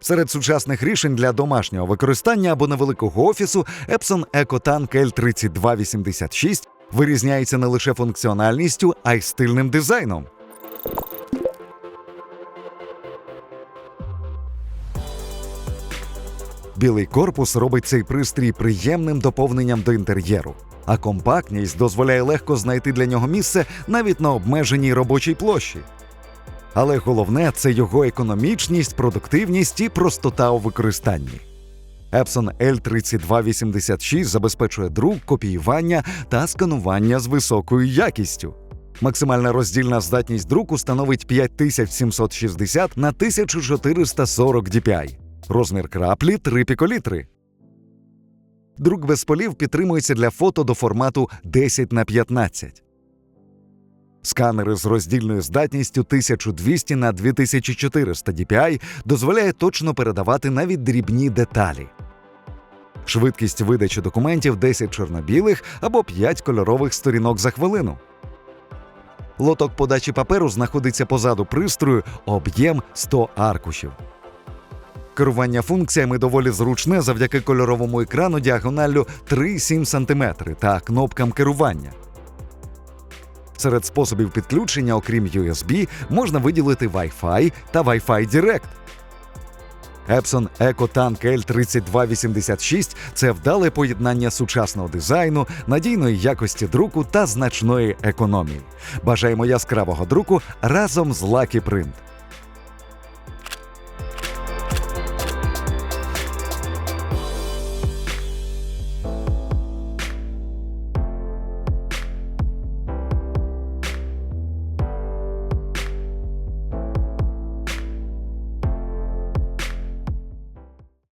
Серед сучасних рішень для домашнього використання або невеликого офісу Epson EcoTank L3286 вирізняється не лише функціональністю, а й стильним дизайном. Білий корпус робить цей пристрій приємним доповненням до інтер'єру, а компактність дозволяє легко знайти для нього місце навіть на обмеженій робочій площі. Але головне це його економічність, продуктивність і простота у використанні. Epson L3286 забезпечує друк, копіювання та сканування з високою якістю. Максимальна роздільна здатність друку становить 5760 на 1440 dpi. Розмір краплі 3 піколітри. Друк без полів підтримується для фото до формату 10 на 15. Сканери з роздільною здатністю 1200 на 2400 dpi дозволяє точно передавати навіть дрібні деталі. Швидкість видачі документів 10 чорно-білих або 5 кольорових сторінок за хвилину. Лоток подачі паперу знаходиться позаду пристрою, об'єм 100 аркушів. Керування функціями доволі зручне завдяки кольоровому екрану діагоналлю 3,7 см та кнопкам керування. Серед способів підключення, окрім USB, можна виділити Wi-Fi та Wi-Fi Direct. Epson EcoTank L3286 – це вдале поєднання сучасного дизайну, надійної якості друку та значної економії. Бажаємо яскравого друку разом з Lucky Print.